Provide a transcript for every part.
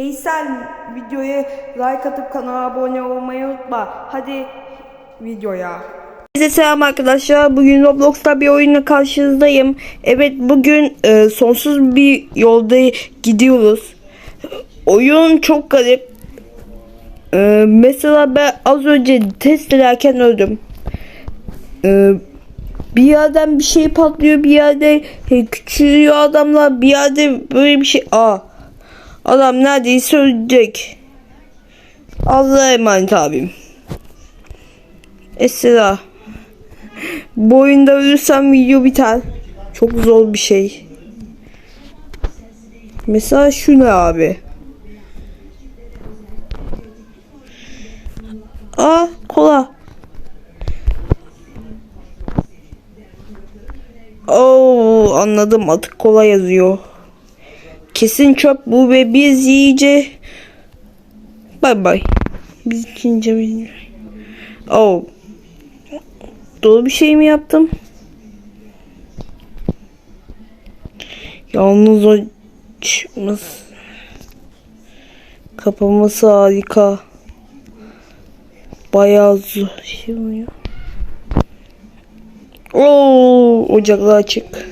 Heysel videoya like atıp kanala abone olmayı unutma. Hadi videoya. Herkese selam arkadaşlar. Bugün Roblox'ta bir oyunla karşınızdayım. Evet bugün e, sonsuz bir yolda gidiyoruz. Oyun çok garip. E, mesela ben az önce test ederken öldüm. E, bir yerden bir şey patlıyor, bir yerde e, küçülüyor adamlar, bir yerde böyle bir şey. Aa, adam neredeyse ölecek. Allah'a emanet abim. Esra. Bu oyunda ölürsem video biter. Çok zor bir şey. Mesela şu ne abi? Aa kola. Oo anladım atık kola yazıyor. Kesin çöp bu ve biz iyice bay bay. Biz ikinci Oh. Doğru bir şey mi yaptım? Yalnız o çıkmaz. Kapaması harika. Bayağı zor şey oluyor. Oo, ocaklar açık.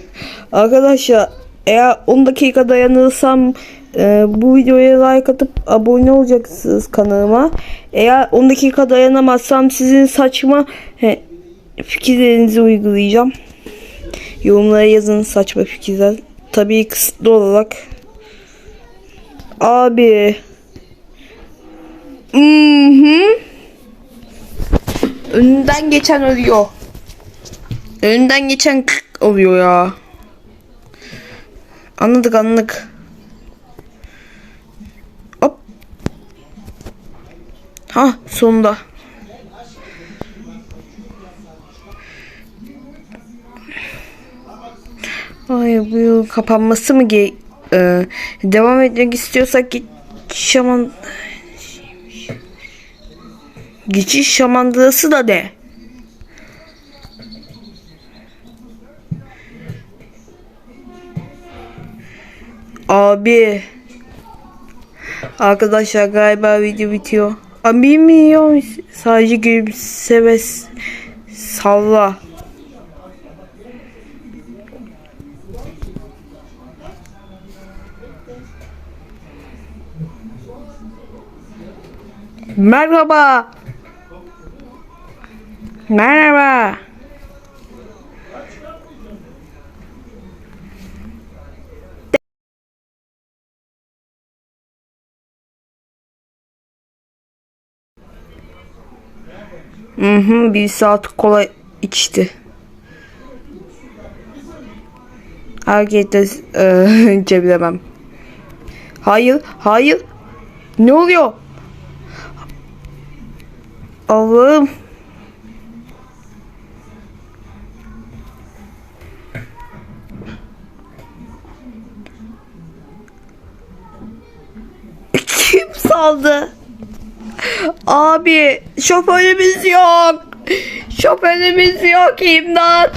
Arkadaşlar eğer 10 dakika dayanırsam e, bu videoya like atıp abone olacaksınız kanalıma. Eğer 10 dakika dayanamazsam sizin saçma he, fikirlerinizi uygulayacağım. Yorumlara yazın saçma fikirler. Tabii kısıtlı olarak. Abi. Mhm. Önünden geçen ölüyor. Önünden geçen oluyor ya. Anladık anladık. Hop. Ha sonunda. Ay bu yıl kapanması mı ge e, devam etmek istiyorsak git şaman geçiş şamandırası da de. Abi. Arkadaşlar galiba video bitiyor. Abi bilmiyorum. Sadece gülümseme salla. Merhaba. Merhaba. Hı hı, bir saat kola içti. Harekette e. Hayır, hayır. Ne oluyor? Allah'ım. Kim saldı? Abi şoförümüz yok. Şoförümüz yok imdat.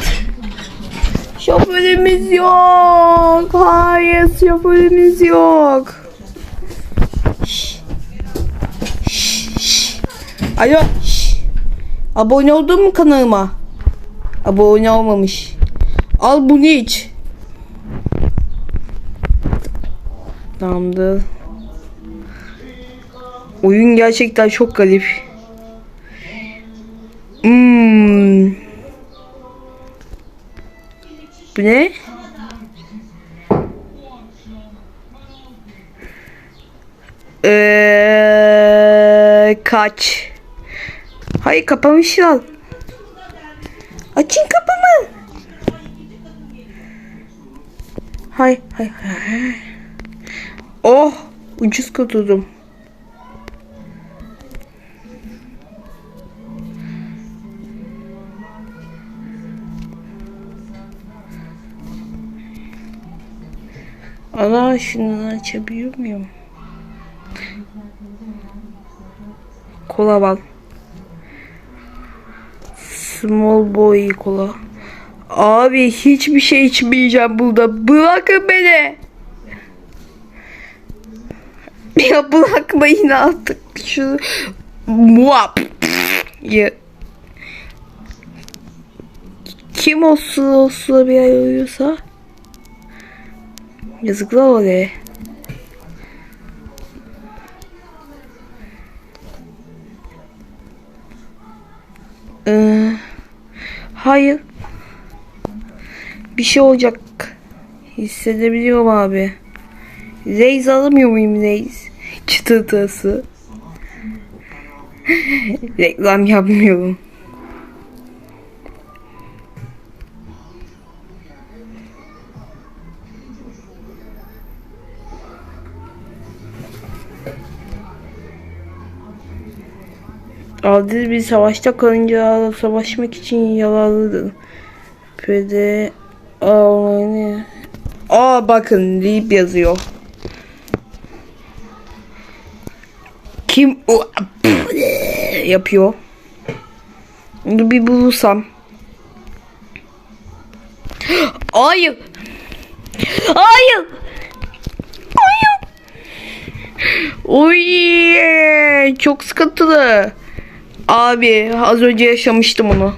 Şoförümüz yok. Hayır şoförümüz yok. Alo. Abone oldun mu kanalıma? Abone olmamış. Al bunu iç. Tamamdır. Oyun gerçekten çok garip. Hmm. Bu ne? Ee, kaç. Hayır kapamışlar. Açın kapımı. Hay hay hay. Oh ucuz kurtuldum. Ana şunu açabiliyor muyum? Kola bal. Small boy kola. Abi hiçbir şey içmeyeceğim burada. Bırakın beni. Ya bırakma yine artık şu muap. Ya. Kim olsun olsun bir ay uyuyorsa yazıklar oraya. Ee, hayır. Bir şey olacak. Hissedebiliyorum abi. Reis alamıyor muyum Reis? Çıtırtısı. Reklam yapmıyorum. Adil bir savaşta kalınca savaşmak için yararlıdır. Pede Aa, Aa bakın Leap yazıyor. Kim o yapıyor? Onu bir bulursam. Hayır. Hayır. Hayır. Oy, çok sıkıntılı. Abi az önce yaşamıştım onu.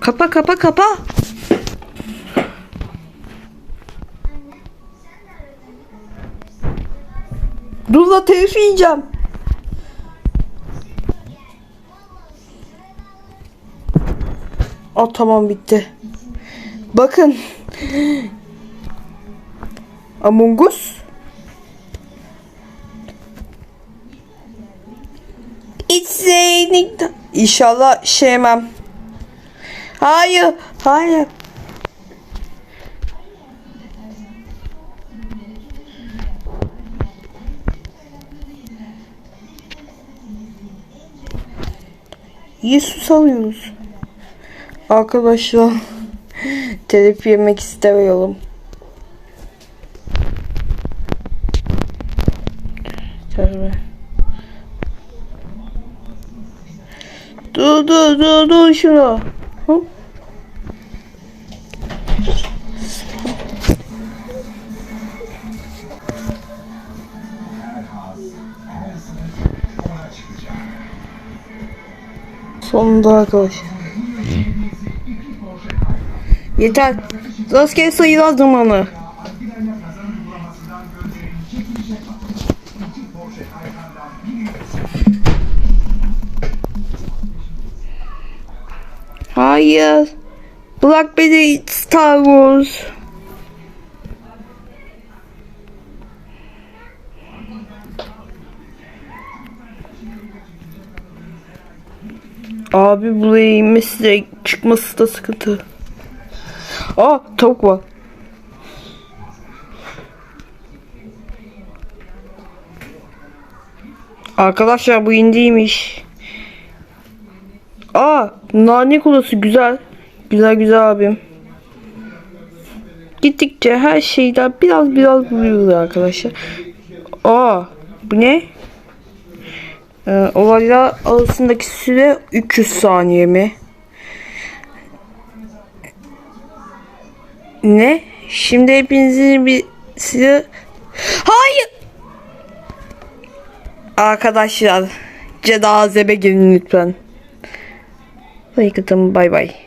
Kapa kapa kapa. Dur la telif yiyeceğim. Aa tamam bitti. Bakın. Among Us. Raining. İnşallah şey yemem. Hayır, hayır. Yesus alıyoruz. Arkadaşlar telif yemek istemiyorum. Tövbe. Dur dur dur dur şunu. Hop. Sonunda arkadaşlar. Yeter. Rastgele sayı zamanı. Hayır. Beni Star Wars. Abi buraya inmesi çıkması da sıkıntı. Aa tavuk var. Arkadaşlar bu indiymiş. Aa nane kulası güzel. Güzel güzel abim. Gittikçe her şeyden biraz biraz buluyoruz arkadaşlar. Aa bu ne? Ee, olaylar arasındaki süre 300 saniye mi? Ne? Şimdi hepinizin bir size... Hayır! Arkadaşlar cenazeme gelin lütfen. Like atın bay bay.